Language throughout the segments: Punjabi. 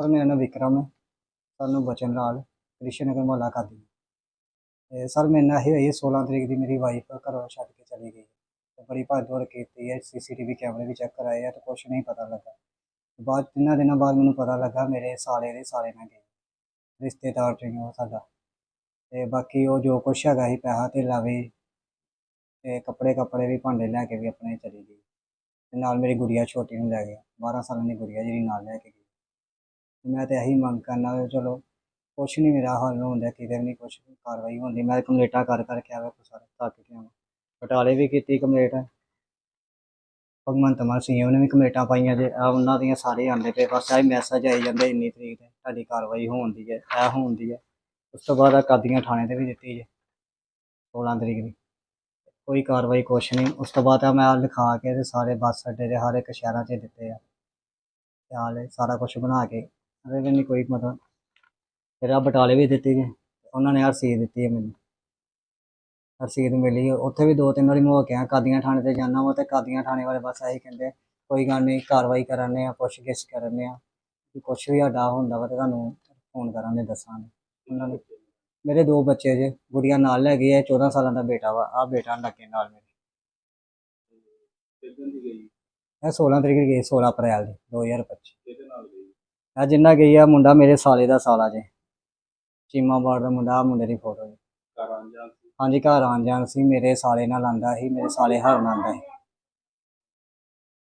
ਸਰ ਮੇਰਾ ਨਾਮ ਵਿਕਰਮ ਹੈ। ਸਾਨੂੰ ਬਚਨ ਲਾਲ ਕ੍ਰਿਸ਼ਨ ਨਗਰ ਮੁਹੱਲਾ ਕਾਦੀ ਤੇ ਸਰ, ਮੇਰੇ ਨਾਲ ਇਹ ਹੋਈ ਹੈ 16 ਤਰੀਕ ਦੀ ਮੇਰੀ ਵਾਈਫ ਘਰੋਂ ਛੱਡ ਕੇ ਚਲੀ ਗਈ ਤੇ ਬੜੀ ਭੱਜ ਦੌੜ ਕੀਤੀ ਹੈ ਸੀਸੀਟੀਵੀ ਕੈਮਰੇ ਵੀ ਚੈੱਕ ਕਰਾਏ ਆ ਤੇ ਕੁਛ ਨਹੀਂ ਪਤਾ ਲੱਗਾ। ਬਾਅਦ ਤਿੰਨਾਂ ਦਿਨਾਂ ਬਾਅਦ ਮੈਨੂੰ ਪਤਾ ਲੱਗਾ, ਮੇਰੇ ਸਾਲੇ ਦੇ ਸਾਲੇ ਨਾਲ ਗਏ। ਰਿਸ਼ਤੇਦਾਰ ਚ ਉਹ ਸਾਡਾ। ਤੇ ਬਾਕੀ ਉਹ ਜੋ ਕੁਛ ਹੈਗਾ ਸੀ, ਪੈਸਾ 'ਤੇ ਵੀ ਤੇ ਕੱਪੜੇ ਕੱਪੜੇ ਵੀ ਭਾਂਡੇ ਲੈ ਕੇ ਵੀ ਆਪਣੇ ਚਲੀ ਗਈ। ਤੇ ਨਾਲ ਮੇਰੀ ਗੁੜੀਆ ਛੋਟੀ ਨੂੰ ਲੈ ਗਿਆ। 12 ਸਾਲਾਂ ਦੀ ਗੁੜੀਆ ਜਿਹੜੀ ਨਾਲ ਲੈ ਕੇ ਗਈ। ਮੈਂ ਤੇ ਇਹੀ ਮੰਗ ਕਰਨਾ ਵੀ ਚਲੋ, ਕੁਛ ਨਹੀਂ ਮੇਰਾ ਹੱਲ ਹੁੰਦਾ, ਕਿਤੇ ਵੀ ਨਹੀਂ ਕੁਛ ਕਾਰਵਾਈ ਹੁੰਦੀ। ਮੈਂ ਕੰਪਲੇਟਾਂ ਕਰ ਕਰਕੇ ਆਵੇ, ਸਾਰੇ ਥੱਕ ਗਿਆ ਵਾਂ ਬਟਾਲੇ ਵੀ ਕੀਤੀ ਕੰਪਲੇਟ। ਭਗਵੰਤ ਮਾਨ ਸਿੰਘ ਨੇ ਵੀ ਕੰਪਲੇਟਾਂ ਪਾਈਆਂ ਜੇ ਆ ਉਹਨਾਂ ਦੀਆਂ ਸਾਰੇ ਆਉਂਦੇ ਪਏ, ਬਸ ਆਹੀ ਮੈਸੇਜ ਆਈ ਜਾਂਦੇ, ਇੰਨੀ ਤਰੀਕ ਤੇ ਤੁਹਾਡੀ ਕਾਰਵਾਈ ਹੋਣ ਦੀ ਹੈ, ਇਹ ਹੋਣ ਦੀ ਹੈ। ਉਸ ਤੋਂ ਬਾਅਦ ਆ ਕਾਦੀਆਂ ਥਾਣੇ ਤੇ ਵੀ ਦਿੱਤੀ ਜੇ 16 ਤਰੀਕ ਦੀ। ਕੋਈ ਕਾਰਵਾਈ ਕੁਛ ਨਹੀਂ ਉਸ ਤੋਂ ਬਾਅਦ ਆ ਮੈਂ ਲਿਖਾ ਕੇ ਤੇ ਸਾਰੇ ਬੱਸ ਅੱਡੇ ਦੇ ਹਰ ਇੱਕ ਸ਼ਹਿਰਾਂ 'ਚ ਦਿੱਤੇ ਆ। ਤੇ ਹਾਲੇ ਸਾਰਾ ਕੁਝ ਬਣਾ ਕੇ ਅਰੇ ਵੀ ਕੋਈ ਮਤਲਬ ਫਿਰ ਆ ਬਟਾਲੇ ਵੀ ਦਿੱਤੇ ਗਏ ਉਹਨਾਂ ਨੇ ਰਸੀਦ ਦਿੱਤੀ ਹੈ ਮੈਨੂੰ। ਹਰਸੀਦ ਮਿਲੀ। ਉੱਥੇ ਵੀ ਦੋ ਤਿੰਨ ਵਾਰੀ ਮੈਂ ਹੋ ਕਾਦੀਆਂ ਥਾਣੇ ਤੇ ਜਾਣਾ ਵਾ ਤੇ ਕਾਦੀਆਂ ਥਾਣੇ ਵਾਲੇ ਬਸ ਇਹੀ ਕਹਿੰਦੇ, ਕੋਈ ਗੱਲ ਨਹੀਂ, ਕਾਰਵਾਈ ਕਰਾਂਗੇ ਆ ਪੁੱਛਗਿੱਛ ਗਿੱਛ ਕਰਾਂਗੇ ਆ ਕਿ ਕੁਛ ਵੀ ਸਾਡਾ ਹੁੰਦਾ ਵਾ ਤੇ ਤੁਹਾਨੂੰ ਫੋਨ ਕਰਾਂਗੇ, ਦੱਸਾਂਗੇ। ਉਹਨਾਂ ਨੇ ਮੇਰੇ ਦੋ ਬੱਚੇ ਜੇ, ਗੁੜੀਆਂ ਨਾਲ ਲੈ ਗਈ ਹੈ 14 ਸਾਲਾਂ ਦਾ ਬੇਟਾ ਵਾ। ਆ ਬੇਟਾ ਲੱਗੇ ਨਾਲ ਮੇਰੇ। ਕਿੱਦਣ ਦੀ ਇਹ 16 ਤਰੀਕ ਗਈ 16 ਅਪ੍ਰੈਲ ਦੀ 2025 ਕਿਹਦੇ ਨਾਲ ਆ ਜਿੰਨਾ ਗਈ ਆ ਮੁੰਡਾ ਮੇਰੇ ਸਾਲੇ ਦਾ ਸਾਲਾ ਜੇ। ਚੀਮਾ ਬਾੜ ਦਾ ਮੁੰਡਾ ਆਹ ਮੁੰਡੇ ਦੀ ਫੋਟੋ ਜੀ। ਹਾਂਜੀ ਘਰ ਆਉਣ ਜਾਣ ਸੀ। ਮੇਰੇ ਸਾਲੇ ਨਾਲ ਆਂਦਾ ਸੀ ਮੇਰੇ ਸਾਲੇ ਹਰ ਨਾਲ ਆਂਦਾ ਸੀ।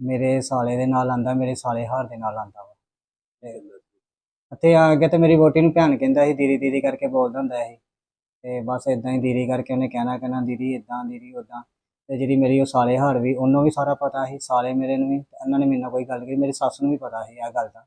ਮੇਰੇ ਸਾਲੇ ਦੇ ਨਾਲ ਆਂਦਾ ਮੇਰੇ ਸਾਲੇ ਹਰ ਦੇ ਨਾਲ ਆਂਦਾ ਵਾ। ਤੇ ਇੱਥੇ ਆ ਕੇ ਤੇ ਮੇਰੀ ਵੋਟੀ ਨੂੰ ਭੈਣ ਕਹਿੰਦਾ ਸੀ ਦੀਦੀ ਦੀਦੀ ਕਰਕੇ ਬੋਲਦਾ ਹੁੰਦਾ ਸੀ। ਤੇ ਬਸ ਇਦਾਂ ਹੀ ਦੀਦੀ ਕਰਕੇ ਉਹਨੇ ਕਹਿਣਾ ਕਹਿਣਾ ਦੀਦੀ ਇਦਾਂ ਦੀਦੀ ਉਦਾਂ ਤੇ ਜਿਹੜੀ ਮੇਰੀ ਉਹ ਸਾਲੇ ਹਾਰ ਵੀ ਉਹਨੂੰ ਵੀ ਸਾਰਾ ਪਤਾ ਸੀ। ਸਾਲੇ ਮੇਰੇ ਨੂੰ ਵੀ ਤੇ ਉਹਨਾਂ ਨੇ ਮੇਰੇ ਨਾਲ ਕੋਈ ਗੱਲ ਕੀਤੀ ਮੇਰੀ ਸੱਸ ਨੂੰ ਵੀ ਪਤਾ ਸੀ ਇਹ ਗੱਲ ਦਾ।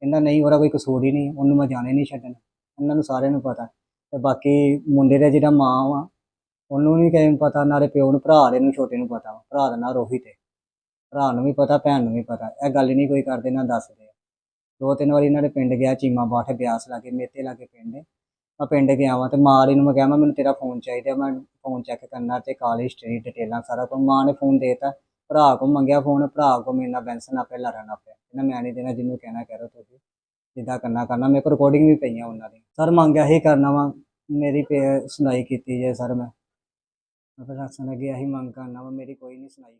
ਕਹਿੰਦਾ ਨਹੀਂ, ਉਹਦਾ ਕੋਈ ਕਸੂਰ ਹੀ ਨਹੀਂ, ਉਹਨੂੰ ਮੈਂ ਜਾਣੇ ਨਹੀਂ ਛੱਡਣਾ। ਉਹਨਾਂ ਨੂੰ ਸਾਰਿਆਂ ਨੂੰ ਪਤਾ। ਤੇ ਬਾਕੀ ਮੁੰਡੇ ਦਾ ਜਿਹੜਾ ਮਾਂ ਵਾ, ਉਹਨੂੰ ਨਹੀਂ ਕਿਸੇ ਨੂੰ ਪਤਾ, ਨਾਲੇ ਪਿਓ ਨੂੰ, ਭਰਾ ਦੇ ਨੂੰ ਛੋਟੇ ਨੂੰ ਪਤਾ ਵਾ, ਭਰਾ ਦਾ ਨਾਂ ਰੋਹਿਤ ਹੈ ਭਰਾ ਨੂੰ ਵੀ ਪਤਾ, ਭੈਣ ਨੂੰ ਵੀ ਪਤਾ। ਇਹ ਗੱਲ ਨਹੀਂ ਕੋਈ ਕਰਦੇ, ਨਾ ਦੱਸਦੇ। ਦੋ ਤਿੰਨ ਵਾਰੀ ਇਹਨਾਂ ਦੇ ਪਿੰਡ ਗਿਆ, ਚੀਮਾ ਬਾਠ ਬਿਆਸ ਲਾਗੇ, ਮੇਤੇ ਲਾਗੇ ਪਿੰਡ ਹੈ ਮੈਂ ਪਿੰਡ ਗਿਆ ਵਾਂ ਤੇ ਮਾਂ ਨੂੰ ਮੈਂ ਕਿਹਾ, ਮੈਂ, ਮੈਨੂੰ ਤੇਰਾ ਫੋਨ ਚਾਹੀਦਾ, ਮੈਂ ਫੋਨ ਚੈੱਕ ਕਰਨਾ ਤੇ ਕਾਲ ਹਿਸਟਰੀ ਡਿਟੇਲਾਂ ਸਾਰਾ ਕੁਝ ਮਾਂ ਨੇ ਫੋਨ ਦੇਤਾ। ਭਰਾ ਕੋ ਮੰਗਿਆ ਫੋਨ ਭਰਾ ਕੋ ਮੇਰੇ ਨਾਲ ਨਾ ਆਪੇ ਲੜਨ ਆਪੇ ਇਹਨਾਂ ਮੈਂ ਨਹੀਂ ਦੇਣਾ ਜਿਹਨੂੰ ਕਹਿਣਾ ਕਹਿ ਰਹੇ ਤੁਸੀਂ। ਜਿੱਦਾਂ ਕਰਨਾ ਕਰਨਾ, ਮੇਰੇ ਕੋਲ ਰਿਕਾਰਡਿੰਗ ਵੀ ਪਈਆਂ ਉਹਨਾਂ ਦੀ ਸਰ ਮੰਗਿਆ ਹੀ ਕਰਨਾ ਵਾ, ਮੇਰੀ ਪੇ- ਸੁਣਾਈ ਕੀਤੀ ਜੇ ਸਰ ਮੈਂ। ਪ੍ਰਸ਼ਾਸਨ ਅੱਗੇ ਇਹੀ ਮੰਗ ਕਰਨਾ ਵਾ, ਮੇਰੀ ਕੋਈ ਨਹੀਂ ਸੁਣਾਈ